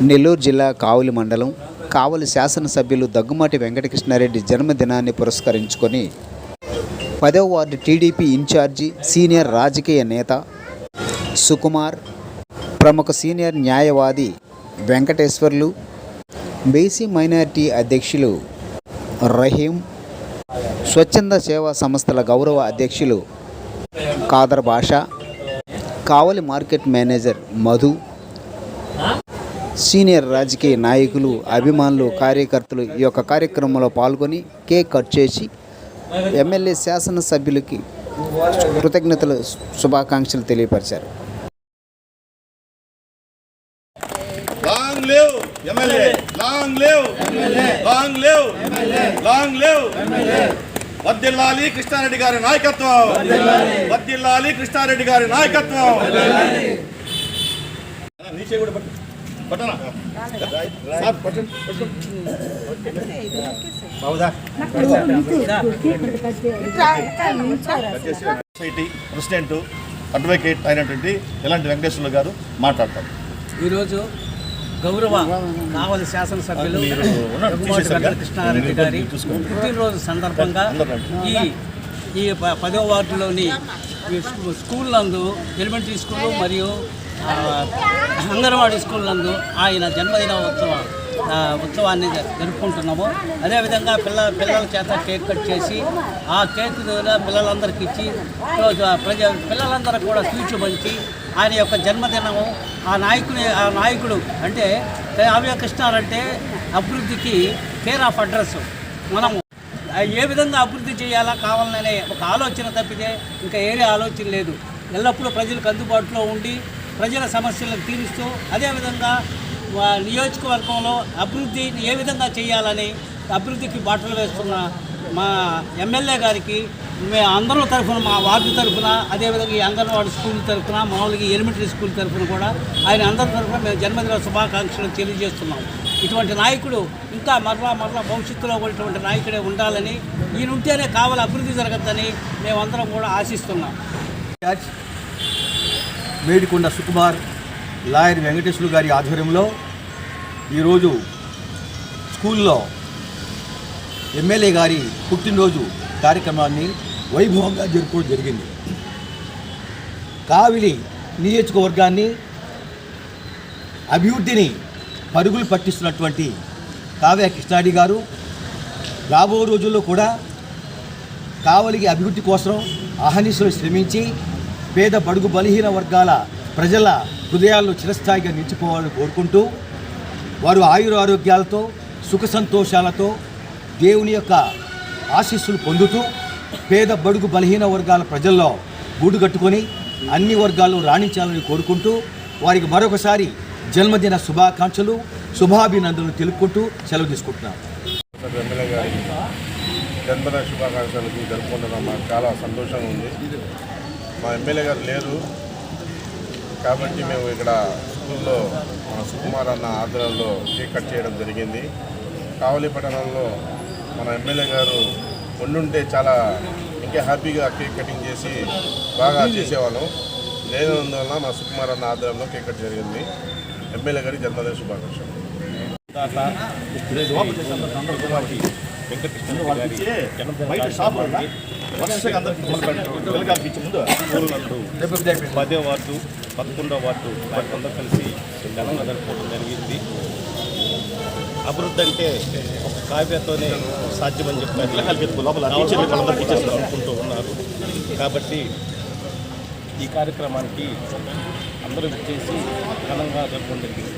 నెల్లూరు జిల్లా కావలి మండలం కావలి శాసనసభ్యులు దగ్గుమాటి వెంకటకృష్ణారెడ్డి జన్మదినాన్ని పురస్కరించుకొని పదవ వార్డు టీడీపీ ఇన్ఛార్జి సీనియర్ రాజకీయ నేత సుకుమార్ ప్రముఖ సీనియర్ న్యాయవాది వెంకటేశ్వర్లు బీసీ మైనారిటీ అధ్యక్షులు రహీం స్వచ్ఛంద సేవా సంస్థల గౌరవ అధ్యక్షులు Kadar Basha Kavali market manager Madhu senior రాజకీయ నాయకులు అభిమానులు కార్యకర్తలు ఈ యొక్క కార్యక్రమంలో పాల్గొని కేక్ కట్ చేసి ఎమ్మెల్యే శాసనసభ్యులకి కృతజ్ఞతలు శుభాకాంక్షలు తెలియపరిచారు. Long live MLA. Long live. Long live. Long live. వద్దిల్లాలి Krishna Reddy గారి నాయకత్వం. వద్దిల్లాలి. కృష్ణారెడ్డి గారి నాయకత్వం. పట్టనా? సార్, పట్టండి, పట్టండి. బాబుదా. సొసైటీ ప్రెసిడెంట్ అడ్వకేట్ అయినటువంటి ఎలాంటి వెంకటేశ్వర్లు గారు మాట్లాడతారు ఈరోజు గౌరవ కావలి శాసనసభ్యులు? వెంకటకృష్ణారెడ్డి గారి. పుట్టినరోజు సందర్భంగా ఈ ఈ పదో వార్డులోని స్కూల్ నందు ఎలిమెంటరీ స్కూల్ మరియు అంగన్వాడీ స్కూల్ నందు ఆయన జన్మదిన ఉత్సవ ఉత్సవాన్ని జరుపుకుంటున్నాము. అదేవిధంగా పిల్ల పిల్లల చేత కేక్ కట్ చేసి ఆ కేక్ ద్వారా పిల్లలందరికీ ఇచ్చి ప్రజ పిల్లలందరూ కూడా స్వీట్లు పంచి ఆయన యొక్క జన్మదినము ఆ నాయకుని ఆ నాయకుడు అంటే కావ్య కృష్ణారంటే అభివృద్ధికి కేర్ ఆఫ్ అడ్రస్ మనము. ఏ విధంగా అభివృద్ధి చేయాలా కావాలనే ఒక ఆలోచన తప్పితే ఇంకా ఏరే ఆలోచన లేదు. ఎల్లప్పుడూ ప్రజలకు అందుబాటులో ఉండి ప్రజల సమస్యలను తీరుస్తూ అదేవిధంగా నియోజకవర్గంలో అభివృద్ధిని ఏ విధంగా చేయాలని అభివృద్ధికి బాటలు వేస్తున్న మా ఎమ్మెల్యే గారికి మేము అందరూ తరఫున మా వార్డు తరఫున అదేవిధంగా ఈ అంగన్వాడీ స్కూల్ తరఫున మామూలుగా ఎలిమెంటరీ స్కూల్ తరఫున కూడా ఆయన అందరి తరఫున మేము జన్మదిన శుభాకాంక్షలు తెలియజేస్తున్నాం. ఇటువంటి నాయకుడు ఇంకా మరలా మరలా భవిష్యత్తులో కూడా ఇటువంటి నాయకుడే ఉండాలని ఈయన ఉంటేనే కావాలి అభివృద్ధి జరగద్దని మేమందరం కూడా ఆశిస్తున్నాం. జడ్జ్ మేడికొండ సుకుమార్ లాయర్ వెంకటేశ్వరు గారి ఆధ్వర్యంలో ఈరోజు స్కూల్లో ఎమ్మెల్యే గారి పుట్టినరోజు కార్యక్రమాన్ని వైభవంగా జరుపుకోవడం జరిగింది. కావిలి నియోజకవర్గాన్ని అభివృద్ధిని పరుగులు పట్టిస్తున్నటువంటి కావ్య కృష్ణాడి గారు రాబో రోజుల్లో కూడా కావలికి అభివృద్ధి కోసం అహర్నిశలు శ్రమించి పేద బడుగు బలహీన వర్గాల ప్రజల హృదయాల్లో చిరస్థాయిగా నిలిచిపోవాలని కోరుకుంటూ వారు ఆయుర ఆరోగ్యాలతో సుఖ సంతోషాలతో దేవుని యొక్క ఆశీస్సులు పొందుతూ పేద బడుగు బలహీన వర్గాల ప్రజల్లో గూడు కట్టుకొని అన్ని వర్గాల్లో రాణించాలని కోరుకుంటూ వారికి మరొకసారి జన్మదిన శుభాకాంక్షలు శుభాభినందనలు తెలుపుకుంటూ సెలవు తీసుకుంటున్నాను జన్మదిన శుభాకాంక్షలకు జరుపుకుంటున్నాం. మాకు చాలా సంతోషంగా ఉంది. మా ఎమ్మెల్యే గారు లేరు. కాబట్టి మేము ఇక్కడ స్కూల్లో మన సుకుమార్ అన్న ఆధ్వర్యంలో కేక్ కట్ చేయడం జరిగింది. కావలి పట్టణంలో మన ఎమ్మెల్యే గారు ఉండుంటే చాలా ఇంకా హ్యాపీగా కేక్ కటింగ్ చేసి బాగా చేసేవాళ్ళం. లేనందువల్ల మా సుకుమార్ అన్న ఆధ్వర్యంలో కేక్ కట్ జరిగింది. ఎమ్మెల్యే గారి జన్మదిన శుభాకాంక్షలు పదే వార్డు పదకొండో వార్డు వాటికందరూ కలిసి ఘనంగా జరుపుకోవడం జరిగింది. అభివృద్ధి అంటే ఒక కావ్యతోనే సాధ్యమని చెప్పారు. అనుకుంటూ ఉన్నారు. కాబట్టి ఈ కార్యక్రమానికి అందరూ చేసి ఘనంగా జరుపుకోవడం జరిగింది.